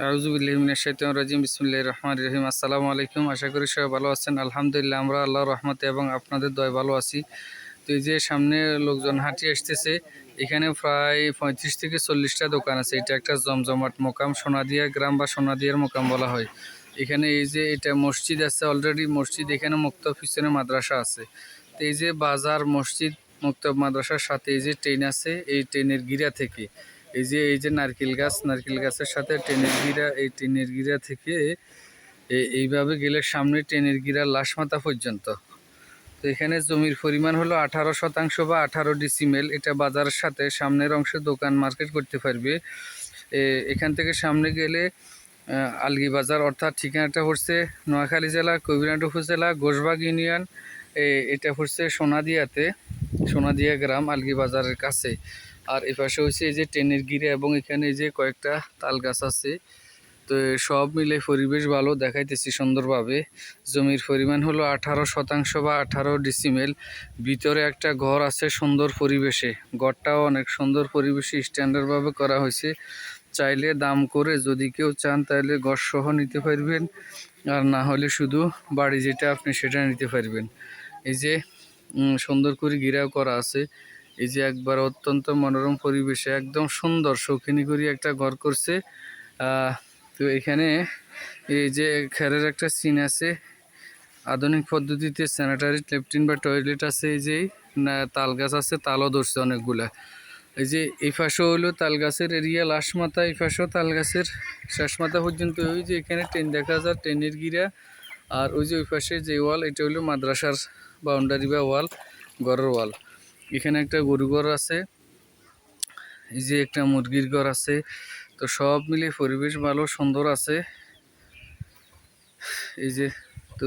রাজিম। বিসমুল্লাহ রহমান রহিম। আসসালামু আলাইকুম। আশা করি সবাই ভালো আছেন। আলহামদুলিল্লাহ, আমরা আল্লাহ রহমতে এবং আপনাদের দয় ভালো আছি। তো এই যে সামনে লোকজন হাঁটি আসতেছে, এখানে প্রায় পঁয়ত্রিশ থেকে চল্লিশটা দোকান আছে। এটা একটা জমজমাট মোকাম, সোনাদিয়া গ্রাম বা সোনাদিয়ার মোকাম বলা হয়। এখানে এই যে এটা মসজিদ আছে অলরেডি মসজিদ এখানে মুক্ত পিছনে মাদ্রাসা আছে। তো এই যে বাজার মসজিদ, মুক্ত মাদ্রাসার সাথে এই যে ট্রেন আছে, এই ট্রেনের গিরা থেকে। এই যে এই যে নারকেল গাছ, নারকেল গাছের সাথে ট্রেনের গিরা, এই ট্রেনের গিরা থেকে এইভাবে গেলে সামনে ট্রেনের গিরা লাশমাথা পর্যন্ত। তো এখানে জমির পরিমাণ হলো আঠারো শতাংশ বা আঠারো ডিসিমেল এটা বাজারের সাথে সামনের অংশে দোকান মার্কেট করতে পারবে। এখান থেকে সামনে গেলে আলগি বাজার অর্থাৎ ঠিকানাটা হচ্ছে নোয়াখালী জেলা, কবিরাট উপজেলা, ঘোষবাগ ইউনিয়ন। এটা হচ্ছে সোনাদিয়াতে, সোনাদিয়া গ্রাম আলগি বাজারের কাছে। আর এই পাশে হচ্ছে এই যে ট্রেনের গিরে এবং এখানে যে কয়েকটা তাল গাছ আছে। তো সব মিলে পরিবেশ ভালো, দেখাইতেছি সুন্দরভাবে। জমির পরিমাণ হলো আঠারো শতাংশ বা আঠারো ডিসিমেল ভিতরে একটা ঘর আছে সুন্দর পরিবেশে। ঘরটাও অনেক সুন্দর পরিবেশে স্ট্যান্ডার্ডভাবে করা হয়েছে চাইলে দাম করে যদি কেউ চান তাহলে ঘর সহ নিতে পারবেন। আর না হলে শুধু বাড়ি যেটা আপনি সেটা নিতে পারবেন। এই যে সুন্দর করে ঘিরাও করা আছে। এই যে একবার অত্যন্ত মনোরম পরিবেশে একদম সুন্দর শৌখিনী করে একটা ঘর করছে। তো এখানে এই যে খেরের একটা সিন আছে। আধুনিক পদ্ধতিতে স্যানিটারি ল্যাট্রিন বা টয়লেট আছে এই যে তাল গাছ আছে, তালও ধরছে অনেকগুলা। এই যে এই পাশেও হলো তাল গাছের এরিয়া লাশ মাথা, এই পাশেও তাল গাছের শেষ মাথা পর্যন্ত। ওই যে এখানে ট্রেন দেখা যায় ট্রেনের গিরা। আর ওই যে ওই পাশে যে ওয়াল, এটা হলো মাদ্রাসার বাউন্ডারি বা ওয়াল, ঘরের ওয়াল। এখানে একটা গরু ঘর আছে। এই যে একটা মুরগির ঘর আছে। তো সব মিলে পরিবেশ ভালো, সুন্দর আছে। এই যে, তো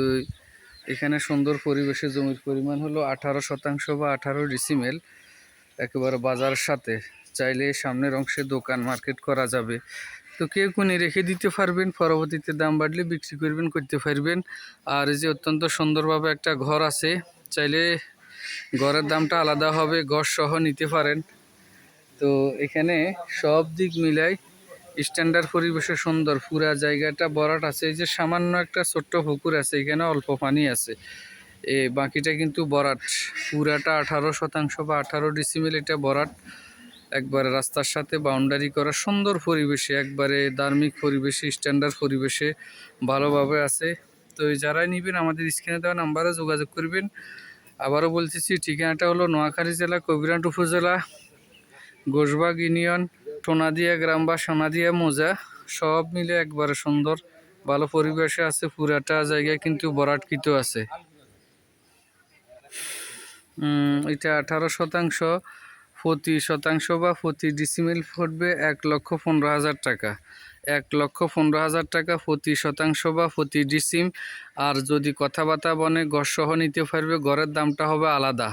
এখানে সুন্দর পরিবেশে জমির পরিমাণ হলো আঠারো শতাংশ বা আঠারো ডিসিমেল একেবারে বাজারের সাথে। চাইলে সামনের অংশে দোকান মার্কেট করা যাবে। তো কেউ কোনে রেখে দিতে পারবেন, পরবর্তীতে দাম বাড়লে বিক্রি করবেন, করতে পারবেন। আর এই যে অত্যন্ত সুন্দরভাবে একটা ঘর আছে, চাইলে ঘরের দামটা আলাদা হবে ঘর সহ নিতে পারেন। তো এখানে সব দিক মিলাই স্ট্যান্ডার্ড পরিবেশে সুন্দর, পুরা জায়গাটা বরাট আছে। এই যে সামান্য একটা ছোট্ট পুকুর আছে, এখানে অল্প পানি আছে। এ বাকিটা কিন্তু বরাট। পুরাটা আঠারো শতাংশ বা আঠারো ডিসিমিল এটা বরাট। একবারে রাস্তার সাথে বাউন্ডারি করা সুন্দর পরিবেশে, একবারে ধার্মিক পরিবেশে স্ট্যান্ডার্ড পরিবেশে ভালোভাবে আছে। তো যারাই নিবেন, আমাদের স্ক্রিনে দেওয়া নাম্বারে যোগাযোগ করবেন। আবারও বলতেছি ঠিকানাটা হলো নোয়াখালী জেলা কবিরাট উপজেলা গোসবাগ ইউনিয়ন, টোনাদিয়া গ্রাম বা সোনাদিয়া মোজা, সব মিলে একবারে সুন্দর, ভালো পরিবেশে আছে, পুরাটা জায়গায় কিন্তু বরাটকৃত আছে। এটা আঠারো শতাংশ, প্রতি শতাংশ বা প্রতি ডিসিমিল ফুটবে এক লক্ষ পনেরো হাজার টাকা। এক লক্ষ পনেরো হাজার টাকা, প্রতি শতাংশ বা প্রতি ডিসিম। আর যদি কথাবার্তা বনে গড় সহ নিতে পারবে, গড়ের দামটা হবে আলাদা।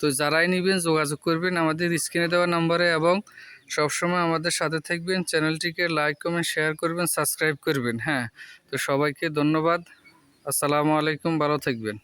তো যারাই নেবেন, যোগাযোগ করবেন আমাদের স্ক্রিনে দেওয়া নাম্বারে এবং সবসময় আমাদের সাথে থাকবেন। চ্যানেলটিকে লাইক, কমেন্ট, শেয়ার করবেন, সাবস্ক্রাইব করবেন হ্যাঁ। তো সবাইকে ধন্যবাদ। আসসালামু আলাইকুম, ভালো থাকবেন।